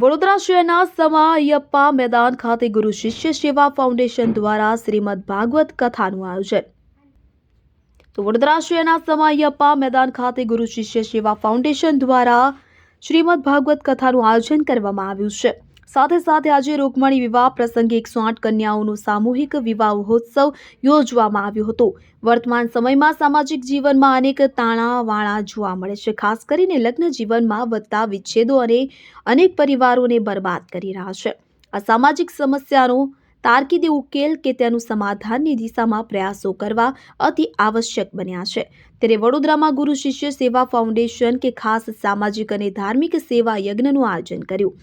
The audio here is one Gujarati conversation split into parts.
વડોદરા શહેરના સમા અયપ્પા મેદાન ખાતે ગુરુ શિષ્ય સેવા ફાઉન્ડેશન દ્વારા શ્રીમદ ભાગવત કથાનું આયોજન. તો વડોદરા શહેરના સમાયપ્પા મેદાન ખાતે ગુરુ શિષ્ય સેવા ફાઉન્ડેશન દ્વારા શ્રીમદ ભાગવત કથાનું આયોજન કરવામાં આવ્યું છે. સાથે સાથે આજે રૂકમણી વિવાહ પ્રસંગે એકસો આઠ કન્યાઓનો સામૂહિક વિવાહ મહોત્સવ યોજવામાં આવ્યો હતો. વર્તમાન સમયમાં સામાજિક જીવનમાં અનેક તાણાવાણા જોવા મળે છે. ખાસ કરીને લગ્ન જીવનમાં વધતા વિચ્છેદો અને અનેક પરિવારોને બરબાદ કરી રહ્યા છે. આ સામાજિક સમસ્યાનો તાર્કિક ઉકેલ કે તેનું સમાધાનની દિશામાં પ્રયાસો કરવા અતિ આવશ્યક બન્યા છે. ત્યારે વડોદરામાં ગુરુ શિષ્ય સેવા ફાઉન્ડેશન કે ખાસ સામાજિક અને ધાર્મિક સેવા યજ્ઞનું આયોજન કર્યું.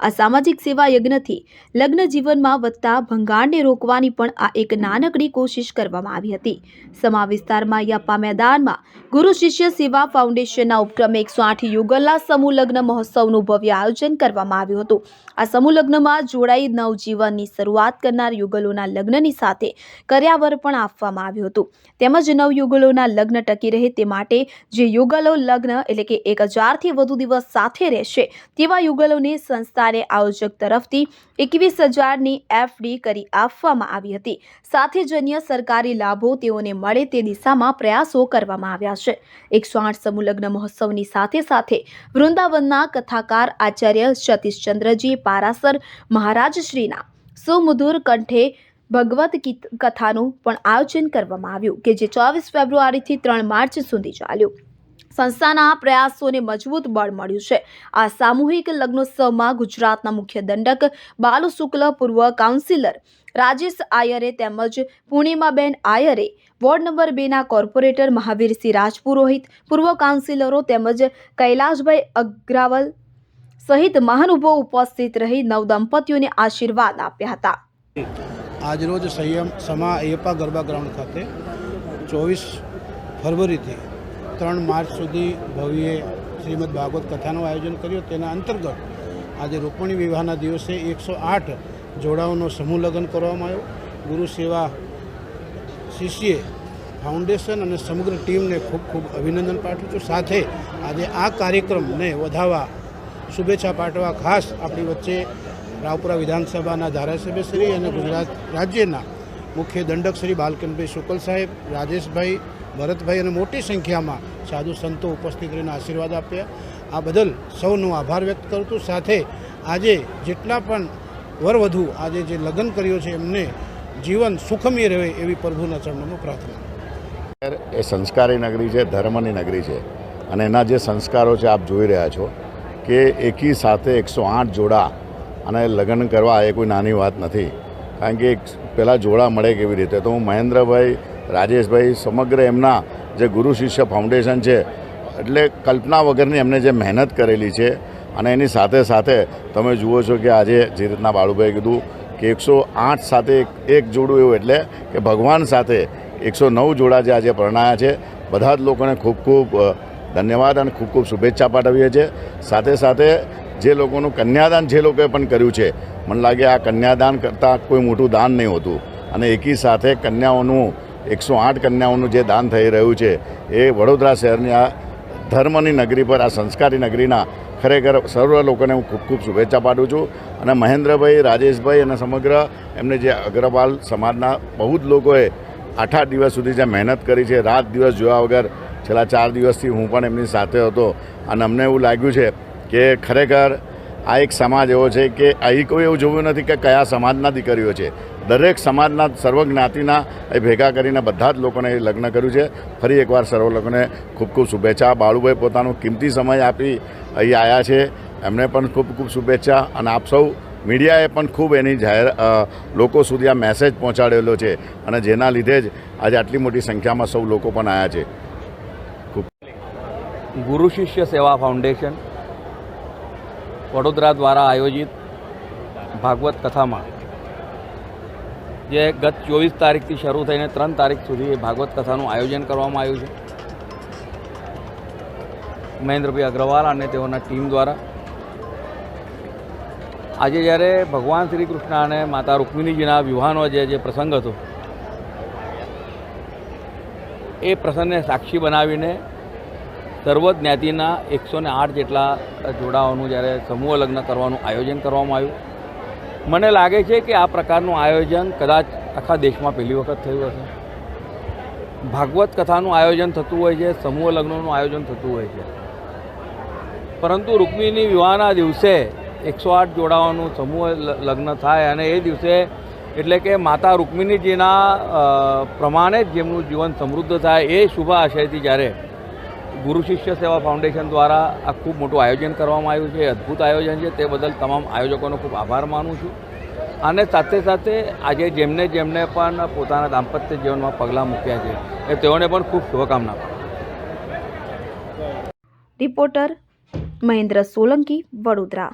આ સામાજિક સેવા યજ્ઞથી લગ્ન જીવનમાં વધતા ભંગાણને રોકવાની પણ આ એક નાનકડી કોશિશ કરવામાં આવી હતી. સમા વિસ્તારમાં યાપા મેદાનમાં ગુરુ શિષ્ય સેવા ફાઉન્ડેશનના ઉપક્રમે એકસો આઠ યુગલના સમૂહ લગ્ન મહોત્સવનું ભવ્ય આયોજન કરવામાં આવ્યું હતું. આ સમૂહ લગ્નમાં જોડાઈ નવજીવનની શરૂઆત કરનાર યુગલોના લગ્નની સાથે કર્યાવર પણ આપવામાં આવ્યું હતું. તેમજ નવયુગલોના લગ્ન ટકી રહે તે માટે જે યુગલો લગ્ન એટલે કે એક હજારથી વધુ દિવસ સાથે રહેશે તેવા યુગલોને સંસ્થાને આયોજક તરફથી એકવીસ હજારની એફડી કરી આપવામાં આવી હતી. સાથે જ સરકારી લાભો તેઓને મળે તે દિશામાં પ્રયાસો કરવામાં આવ્યા છે. એકસો આઠ સમુલગ્ન મહોત્સવની સાથે સાથે વૃંદાવનના કથાકાર આચાર્ય સતીશચંદ્રજી પારાસર મહારાજશ્રીના સુમધુર કંઠે ભગવત કથાનું પણ આયોજન કરવામાં આવ્યું, કે જે ચોવીસ ફેબ્રુઆરીથી ત્રણ માર્ચ સુધી ચાલ્યું. સંસ્થાના પ્રયાસોને મજબૂત બળ મળ્યું છે. આ સામૂહિક લગ્નોત્સવમાં ગુજરાતના મુખ્ય દંડક, બાલુ શુક્લ પૂર્વ કાઉન્સિલર રાજેશ આયરે તેમજ પૂર્ણિમાબેન આયરે, વોર્ડ નંબર બેના કોર્પોરેટર મહાવીરસિંહ રાજપુરોહિત, પૂર્વ કાઉન્સિલરો તેમજ કૈલાશભાઈ અગ્રાવલ સહિત મહાનુભાવો ઉપસ્થિત રહી નવદંપતીઓને આશીર્વાદ આપ્યા હતા. આજરોજ સંયમ સમા અયપ્પા ગરબા ગ્રાઉન્ડ ખાતે ચોવીસ ફરવરીથી ત્રણ માર્ચ સુધી ભવ્યે શ્રીમદ ભાગવત કથાનું આયોજન કર્યું. તેના અંતર્ગત આજે રૂપણી વિવાહના દિવસે એકસો આઠ જોડાઓનો સમૂહ લગ્ન કરવામાં આવ્યો. ગુરુ સેવા શિષ્યે ફાઉન્ડેશન અને સમગ્ર ટીમને ખૂબ ખૂબ અભિનંદન પાઠવું છું. સાથે આજે આ કાર્યક્રમને વધાવવા શુભેચ્છા પાઠવા ખાસ આપણી વચ્ચે રાવપુરા વિધાનસભાના ધારાસભ્ય શ્રી અને ગુજરાત રાજ્યના મુખ્ય દંડક શ્રી બાલકનભાઈ શુકલ સાહેબ, રાજેશભાઈ, ભરતભાઈ અને મોટી સંખ્યામાં સાધુ સંતો ઉપસ્થિત રહીને આશીર્વાદ આપ્યા. આ બદલ સૌનો આભાર વ્યક્ત કરું છું. સાથે આજે જેટલા પણ વરવધુ આજે જે લગ્ન કર્યો છે, એમને જીવન સુખમય રહે એવી પ્રભુના ચરણોમાં પ્રાર્થના એ સંસ્કારી નગરી છે, ધર્મની નગરી છે. અને એના જે સંસ્કારો છે, આપ જોઈ રહ્યા છો કે એકી સાથે એકસો આઠ જોડા અને લગ્ન કરવા એ કોઈ નાની વાત નથી. કારણ કે પહેલાં જોડા મળે કેવી રીતે? તો હું મહેન્દ્રભાઈ, રાજેશભાઈ સમગ્ર એમના જે ગુરુ શિષ્ય ફાઉન્ડેશન છે, એટલે કલ્પના વગરની એમને જે મહેનત કરેલી છે, અને એની સાથે સાથે તમે જુઓ છો કે આજે જે રીતના બાળુભાઈ કીધું કે એકસો આઠ સાથે એક જોડું એવું એટલે કે ભગવાન સાથે એકસો નવ જોડા જે આજે પરણાયા છે. બધા જ લોકોને ખૂબ ખૂબ ધન્યવાદ અને ખૂબ ખૂબ શુભેચ્છા પાઠવીએ છીએ. સાથે સાથે જે લોકોનું કન્યાદાન જે લોકોએ પણ કર્યું છે, મને લાગે આ કન્યાદાન કરતાં કોઈ મોટું દાન નહીં હોતું. અને એકી સાથે કન્યાઓનું, એકસો આઠ કન્યાઓનું જે દાન થઈ રહ્યું છે, એ વડોદરા શહેરની આ ધર્મની નગરી પર, આ સંસ્કારી નગરીના ખરેખર સર્વ લોકોને હું ખૂબ ખૂબ શુભેચ્છા પાઠવું છું. અને મહેન્દ્રભાઈ, રાજેશભાઈ અને સમગ્ર એમને જે અગ્રવાલ સમાજના બહુ જ લોકોએ આઠ આઠ દિવસ સુધી જે મહેનત કરી છે, રાત દિવસ જોયા વગર, છેલ્લા ચાર દિવસથી હું પણ એમની સાથે હતો. અને અમને એવું લાગ્યું છે કે ખરેખર આ એક સમાજ એવો છે કે અહીં કોઈ એવું જોયું નથી કે કયા સમાજના દીકરીઓ છે. દરેક સમાજના સર્વ જ્ઞાતિના એ ભેગા કરીને બધા જ લોકોને લગ્ન કર્યું છે. ફરી એકવાર સર્વ લોકોને ખૂબ ખૂબ શુભેચ્છા. બાળુભાઈ પોતાનો કિંમતી સમય આપી અહીં આવ્યા છે. એમને પણ ખૂબ ખૂબ શુભેચ્છા અને આપ સૌ મીડિયાએ પણ ખૂબ એની જાહેર લોકો સુધી આ મેસેજ પહોંચાડેલો છે અને જેના લીધે જ આજે આટલી મોટી સંખ્યામાં સૌ લોકો પણ આવ્યા છે. ગુરુ શિષ્ય સેવા ફાઉન્ડેશન વડોદરા દ્વારા આયોજિત ભાગવત કથામાં જે ગત ચોવીસ તારીખથી શરૂ થઈને ત્રણ તારીખ સુધી એ ભાગવત કથાનું આયોજન કરવામાં આવ્યું છે. મહેન્દ્રભાઈ અગ્રવાલ અને તેઓના ટીમ દ્વારા આજે જ્યારે ભગવાન શ્રી કૃષ્ણ અને માતા રૂક્મિણીજીના વિવાહનો જે જે પ્રસંગ હતો, એ પ્રસંગને સાક્ષી બનાવીને સર્વ જ્ઞાતિના એકસો ને આઠ જેટલા જોડાઓનું જ્યારે સમૂહ લગ્ન કરવાનું આયોજન કરવામાં આવ્યું. મને લાગે છે કે આ પ્રકારનું આયોજન કદાચ આખા દેશમાં પહેલી વખત થયું હશે. ભાગવત કથાનું આયોજન થતું હોય છે, સમૂહ લગ્નનું આયોજન થતું હોય છે. પરંતુ રૂકમિણી વિવાહના દિવસે એકસો આઠ જોડાવાનું સમૂહ લગ્ન થાય અને એ દિવસે એટલે કે માતા રૂકમિણીજીના પ્રમાણે જ જેમનું જીવન સમૃદ્ધ થાય એ શુભ આશયથી જ્યારે ગુરુ શિષ્ય સેવા ફાઉન્ડેશન દ્વારા આ ખૂબ મોટું આયોજન કરવામાં આવ્યું છે અદ્ભુત આયોજન છે. તે બદલ તમામ આયોજકોનો ખૂબ આભાર માનું છું. અને સાથે સાથે આજે જેમને જેમને પણ પોતાના દાંપત્ય જીવનમાં પગલાં મૂક્યા છે, એ તેઓને પણ ખૂબ શુભકામના રિપોર્ટર મહેન્દ્ર સોલંકી, વડોદરા.